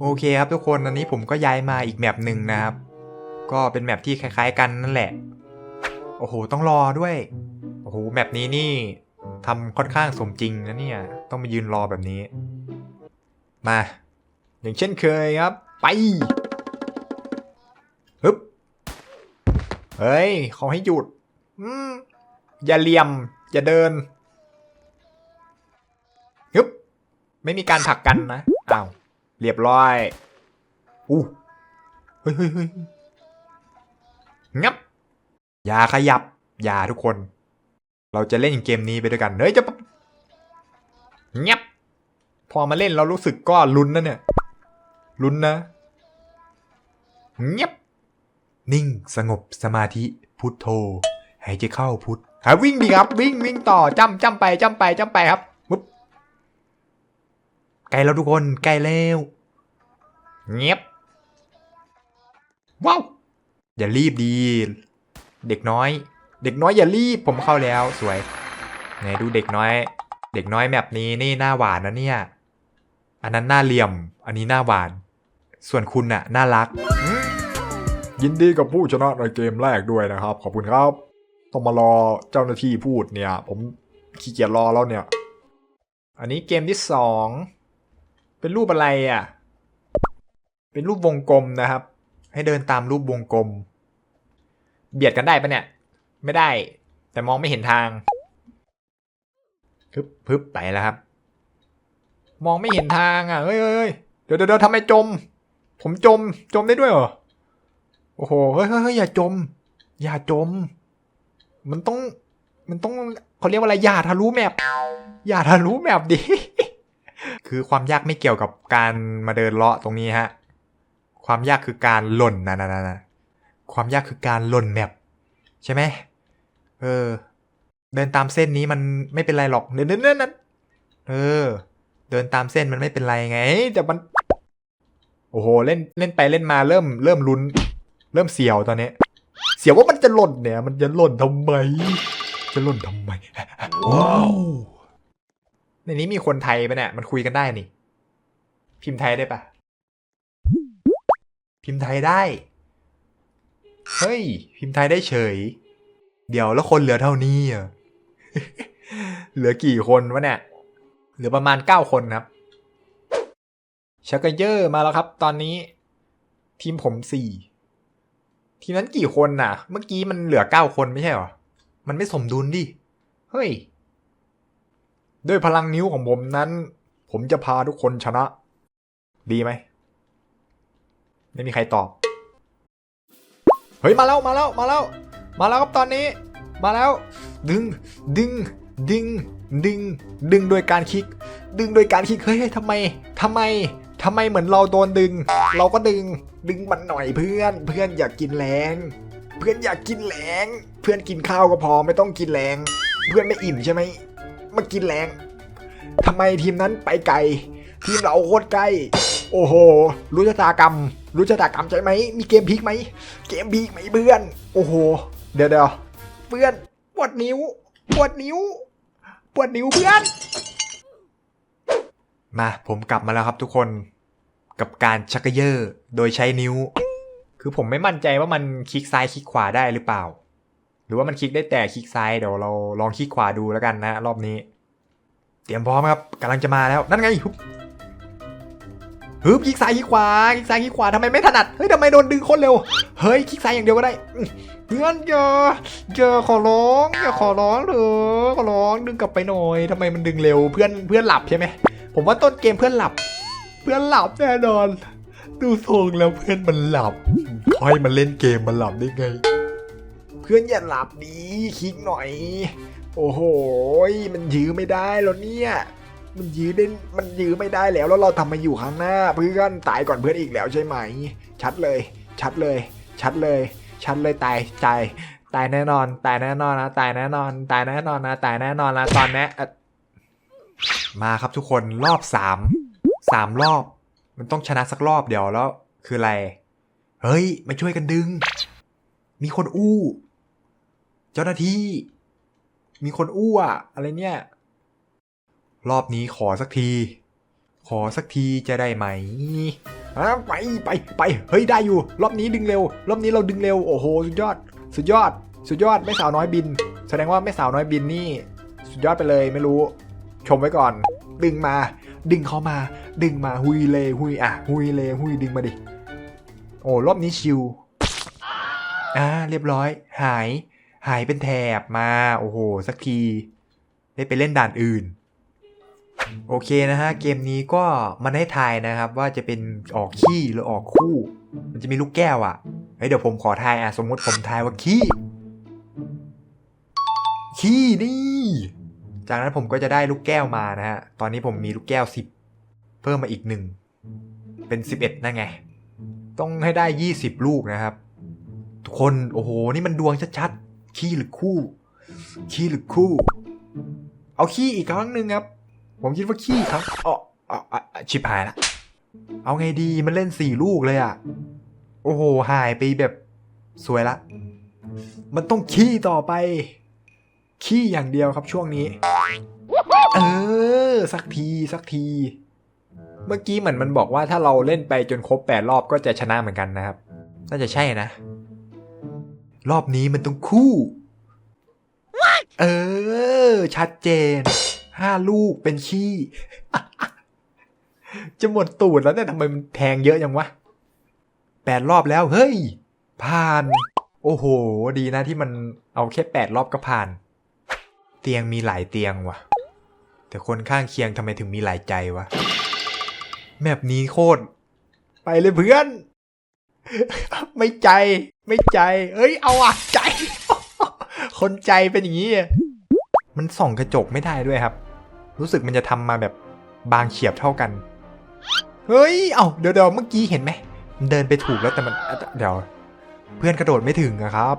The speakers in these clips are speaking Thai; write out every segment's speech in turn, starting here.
โอเคครับทุกคนอันนี้ผมก็ย้ายมาอีกแมปหนึ่งนะครับ ก็เป็นแมปที่คล้ายๆกันนั่นแหละ โอ้โห ต้องรอด้วย โอ้โหแมปนี้นี่ทำค่อนข้างสมจริงนะเนี่ย ต้องมายืนรอแบบนี้ มา อย่างเช่นเคยครับ ไปฮึบเฮ้ยเขอให้หยุดอืมอย่าเลี่ยม อย่าเดินฮึบไม่มีการผลักกันนะอ้าว เรียบร้อยอู้เฮ้ยเฮ้ยเฮ้ยงับ อย่าขยับ อย่าทุกคน เราจะเล่นเกมนี้ไปด้วยกัน เฮ้ยจะปะงับ พอมาเล่นเรารู้สึกก็ลุ้นนะเนี่ย ลุ้นนะงียบนิ่ง สงบ สมาธิ พุทโธ หายใจเข้าพุทหาวิ่งดีครับ วิ่งวิ่งต่อ จ้ำจ้ำไป จ้ำไป จ้ำไปครับ ใกล้แล้วทุกคนใกล้แล้วเงียบว้าวอย่ารีบดี เด็กน้อย เด็กน้อยอย่ารีบผมเข้าแล้วสวยไหนดูเด็กน้อย เด็กน้อยแบบนี้นี่หน้าหวานนะเนี่ย อันนั้นหน้าเหลี่ยม อันนี้หน้าหวาน ส่วนคุณน่ะน่ารัก ยินดีกับผู้ชนะในเกมแรกด้วยนะครับ ขอบคุณครับ ต้องมารอเจ้าหน้าที่พูดเนี่ย ผมขี้เกียจรอแล้วเนี่ย อันนี้เกมที่สอง เป็นรูปอะไรอะ เป็นรูปวงกลมนะครับ ให้เดินตามรูปวงกลม เบียดกันได้ปะเนี่ย ไม่ได้ แต่มองไม่เห็นทางฮึบฮึบไปแล้วครับ มองไม่เห็นทางอะเฮ้ยเฮ้ยเฮ้ยเดี๋ยวเดี๋ยวเดี๋ยวทำไมจม ผมจม จมได้ด้วยเหรอ โอ้โหเฮ้ยเฮ้ยเฮ้ยอย่าจม อย่าจม มันต้อง มันต้องเขาเรียกว่าอะไร อย่าทะลุแมปอย่าทะลุแมปดิ คือความยากไม่เกี่ยวกับการมาเดินเลาะตรงนี้ฮะ ความยากคือการหล่นนะนะนะนะความยากคือการหล่นแมปใช่ไหมเออ เดินตามเส้นนี้มันไม่เป็นไรหรอกเดินเดินเนนั้นเออ เดินตามเส้นมันไม่เป็นไรไง แต่มัน โอ้โห เล่นเล่นไปเล่นมาเริ่ม เริ่มลุ้น เริ่มเสียวตอนนี้ เสียวว่ามันจะหล่นเนี่ย มันจะหล่นทำไม จะหล่นทำไมว้าว ในนี้มีคนไทยปะเนี่ยมันคุยกันได้นี่ พิมพ์ไทยได้ปะพิมพ์ไทยได้ เฮ้ย พิมพ์ไทยได้เฉย เดี๋ยวแล้วคนเหลือเท่านี้อะเหลือกี่คนวะเนี่ยเหลือประมาณเก้าคนครับชักเกเยอร์มาแล้วครับ ตอนนี้ ทีมผมสี่ทีมนั้นกี่คนน่ะ เมื่อกี้มันเหลือเก้าคนไม่ใช่หรอ มันไม่สมดุลดิ เฮ้ย ด้วยพลังนิ้วของผมนั้น ผมจะพาทุกคนชนะ ดีไหม ไม่มีใครตอบ เฮ้ย มาแล้ว มาแล้ว มาแล้ว มาแล้วครับตอนนี้ มาแล้ว ดึง ดึง ดึง ดึง ดึงโดยการคลิก ดึงโดยการคลิก เฮ้ยทำไมทำไมทำไมเหมือนเราโดนดึง เราก็ดึง ดึงมันหน่อยเพื่อน เพื่อนอยากกินแรง เพื่อนอยากกินแรง เพื่อนกินข้าวก็พอไม่ต้องกินแรง เพื่อนไม่อิ่มใช่ไหม มากินแรงทำไมทีมนั้นไปไกล ทีมเราโคตรใกล้ โอ้โห รู้ชะตากรรม รู้ชะตากรรมใช่ไหม มีเกมพลิกไหม เกมพลิกไหมเพื่อน โอ้โห เดี๋ยวเดี๋ยวเพื่อน ปวดนิ้ว ปวดนิ้ว ปวดนิ้วเพื่อน มาผมกลับมาแล้วครับทุกคน กับการชักเยอร์โดยใช้นิ้ว คือผมไม่มั่นใจว่ามันคลิกซ้ายคลิกขวาได้หรือเปล่า หรือว่ามันคลิกได้แต่คลิกซ้ายเดี๋ยวเราลองคลิกขวาดูแล้วกันนะรอบนี้ เตรียมพร้อมครับกำลังจะมาแล้วนั่นไงฮึบฮึบคลิกซ้ายคลิกขวาคลิกซ้ายคลิกขวาทำไมไม่ถนัดเฮ้ยทำไมโดนดึงคนเร็วเฮ้ยคลิกซ้ายอย่างเดียวก็ได้เพื่อนอย่าอย่าขอร้องอย่าขอร้องเถอะขอร้องดึงกลับไปหน่อยทำไมมันดึงเร็วเพื่อนเพื่อนหลับใช่ไหมผมว่าต้นเกมเพื่อนหลับ เพื่อนหลับแน่นอน ดูทรงแล้วเพื่อนมันหลับคอยมันเล่นเกมมันหลับได้ไง พื่อนอย่าหลับดีคิกหน่อย โอ้โห มันยื้อไม่ได้แล้วเนี่ย มันยื้อได้มันยื้อไม่ได้แล้วแล้วเราทำมาอยู่ข้างหน้า เพื่อนตายก่อนเพื่อนอีกแล้วใช่ไหม ชัดเลย ชัดเลย ชัดเลย ชัดเลยตายตายตายแน่นอน ตายแน่นอนนะตายแน่นอน ตายแน่นอนนะตายแน่นอนนะตอนนี้มาครับทุกคนรอบสามสามรอบ มันต้องชนะสักรอบเดียวแล้ว คืออะไร เฮ้ย มาช่วยกันดึง มีคนอู้ จ้าหน้าที่ มีคนอู้อะอะไรเนี่ย รอบนี้ขอสักที ขอสักทีจะได้ไหมอะไปไปไปเฮ้ยได้อยู่ รอบนี้ดึงเร็ว รอบนี้เราดึงเร็วโอ้โหสุดยอด สุดยอด สุดยอดแม่สาวน้อยบิน แสดงว่าแม่สาวน้อยบินนี่ สุดยอดไปเลยไม่รู้ ชมไว้ก่อน ดึงมา ดึงเข้ามา ดึงมาหุยเลหุยอะหุยเลหุยดึงมาดิโอ้รอบนี้ชิวอ่าเรียบร้อย หาย หายเป็นแถบมา โอ้โห สักที ได้ไปเล่นด่านอื่น โอเคนะฮะ เกมนี้ก็มันให้ทายนะครับว่าจะเป็นออกขี้หรือออกคู่ มันจะมีลูกแก้วอะ่ะเฮ้ยเดี๋ยวผมขอทายอะ สมมติผมทายว่าขี้ ขี้นี่ จากนั้นผมก็จะได้ลูกแก้วมานะฮะ ตอนนี้ผมมีลูกแก้ว10เพิ่มมาอีกหนึ่ง เป็น11นั่นไง ต้องให้ได้20ลูกนะครับ ทุกคน โอ้โห นี่มันดวงชัดๆ ขี้หรือคู่ ขี้หรือคู่ เอาขี้อีกครั้งหนึ่งครับ ผมคิดว่าขี้ครับอ๋ออ๋อชิบหายละเอาไงดีมันเล่นสี่ลูกเลยอะ โอ้โห หายไปแบบสวยละ มันต้องขี้ต่อไป ขี้อย่างเดียวครับช่วงนี้ เออ สักทีสักที เมื่อกี้เหมือนมันบอกว่าถ้าเราเล่นไปจนครบแปดรอบก็จะชนะเหมือนกันนะครับ น่าจะใช่นะ รอบนี้มันต้องคู่เออ ชัดเจน ห้าลูกเป็นขี้ จะหมดตูดแล้วเนี่ยทำไมมันแทงเยอะยังวะแปดรอบแล้ว เฮ้ย ผ่าน โอ้โห ดีนะที่มันเอาแค่แปดรอบก็ผ่าน เตียงมีหลายเตียงว่ะ แต่คนข้างเคียงทำไมถึงมีหลายใจวะแมปนี้โคตร ไปเลยเพื่อน ไม่ใจ ไม่ใจ เอ้ย เอาอะใจ คนใจเป็นอย่างนี้อะมันส่องกระจกไม่ได้ด้วยครับ รู้สึกมันจะทำมาแบบบางเฉียบเท่ากัน เฮ้ย เอาเดี๋ยวเดี๋ยวเมื่อกี้เห็นไหม มันเดินไปถูกแล้วแต่มัน เดี๋ยว เพื่อนกระโดดไม่ถึงอะครับ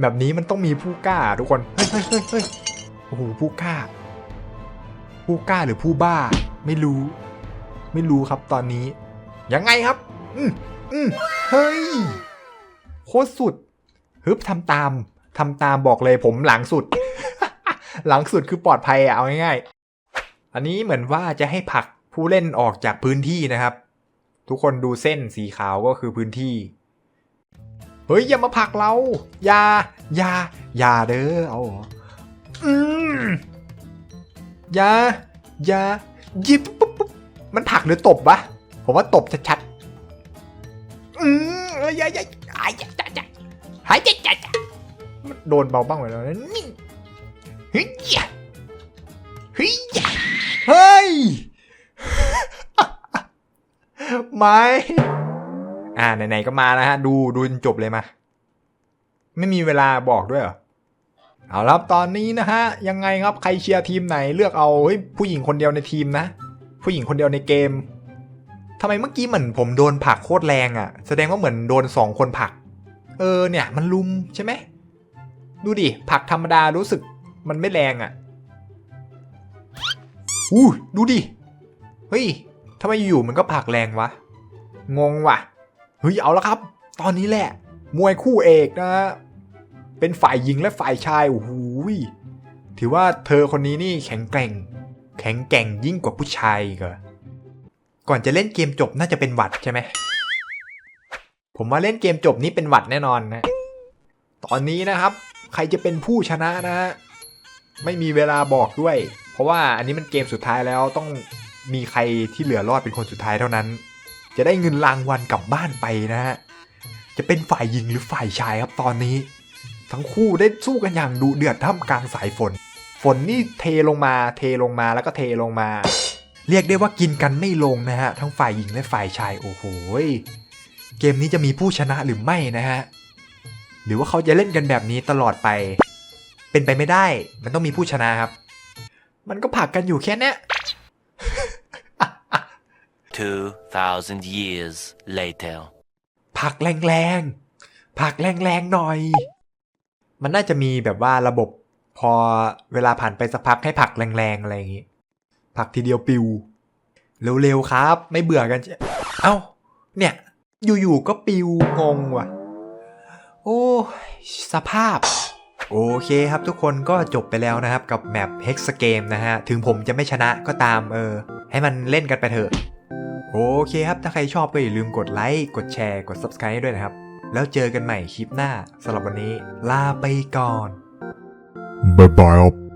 แบบนี้มันต้องมีผู้กล้าทุกคน เฮ้ยเฮ้ยเฮ้ยโอ้โห ผู้กล้า ผู้กล้าหรือผู้บ้า ไม่รู้ ไม่รู้ครับตอนนี้ ยังไงครับ อืมอืมเฮ้ย โคตรสุดฮึบทำตามทำตามบอกเลยผมหลังสุด หลังสุดคือปลอดภัยอะเอาง่ายๆ อันนี้เหมือนว่าจะให้ผลักผู้เล่นออกจากพื้นที่นะครับ ทุกคนดูเส้นสีขาวก็คือพื้นที่ เฮ้ย อย่ามาผลักเรา อย่า อย่า อย่าเด้อเอาอืมอย่า อย่ายิบปุ๊บปุ๊บมันผลักหรือตบวะผมว่าตบชัดๆอืมอย่าอย่า หายจ้ะจ้ะหายจ้ะจ้ะจ้ะมันโดนเบาบ้างไปแล้วนะนี่เฮ้ยอย่าเฮ้ยอย่าเฮ้ยไม่อ่าไหนๆก็มาแล้วฮะ ดูดูจนจบเลยมา ไม่มีเวลาบอกด้วยเหรอเอาละครับตอนนี้นะฮะ ยังไงครับใครเชียร์ทีมไหนเลือกเอาเฮ้ยผู้หญิงคนเดียวในทีมนะ ผู้หญิงคนเดียวในเกม ทำไมเมื่อกี้เหมือนผมโดนผักโคตรแรงอะ่ะ แสดงว่าเหมือนโดนสองคนผัก เออเนี่ย มันลุมใช่ไหม ดูดิ ผักธรรมดารู้สึกมันไม่แรงอะ่ะอู้ดูดิ เฮ้ยทำไมอยู่ๆมันก็ผักแรงวะ งงว่ะ เฮ้ย เอาละครับ ตอนนี้แหละ มวยคู่เอกนะฮะเป็นฝ่ายหญิงและฝ่ายชาย โอ้โหถือว่าเธอคนนี้นี่แข็งแกร่ง แข็งแกร่งยิ่งกว่าผู้ชายกเหรอ ก่อนจะเล่นเกมจบน่าจะเป็นหวัดใช่ไหม ผมว่าเล่นเกมจบนี้เป็นหวัดแน่นอนนะ ตอนนี้นะครับ ใครจะเป็นผู้ชนะนะฮะ ไม่มีเวลาบอกด้วย เพราะว่าอันนี้มันเกมสุดท้ายแล้วต้องมีใครที่เหลือรอดเป็นคนสุดท้ายเท่านั้น จะได้เงินรางวัลกลับบ้านไปนะฮะ จะเป็นฝ่ายหญิงหรือฝ่ายชายครับตอนนี้ ทั้งคู่ได้สู้กันอย่างดุเดือดท่ามกลางสายฝน ฝนนี่เทลงมา เทลงมาแล้วก็เทลงมา เรียกได้ว่ากินกันไม่ลงนะฮะ ทั้งฝ่ายหญิงและฝ่ายชายโอ้โหยเกมนี้จะมีผู้ชนะหรือไม่นะฮะ หรือว่าเขาจะเล่นกันแบบนี้ตลอดไป เป็นไปไม่ได้ มันต้องมีผู้ชนะครับ มันก็ผลักกันอยู่แค่เนี้ย2,000 years later. ผลักแรงๆผลักแรงๆ หน่อย มันน่าจะมีแบบว่าระบบพอเวลาผ่านไปสักพักให้ผลักแรงๆ อะไรอย่างงี้ ผักทีเดียวปิว เร็วๆครับ ไม่เบื่อกันใช่เอ้า เนี่ย อยู่ๆก็ปิวงงว่ะ โอ้สภาพ โอเคครับทุกคนก็จบไปแล้วนะครับกับแมป Hex Game นะฮะ ถึงผมจะไม่ชนะก็ตามเออ ให้มันเล่นกันไปเถอะโอเคครับ ถ้าใครชอบก็อย่าลืมกดไลค์ กดแชร์ กด Subscribe ด้วยนะครับ แล้วเจอกันใหม่คลิปหน้าสำหรับวันนี้ ลาไปก่อน บ๊ายบายครับ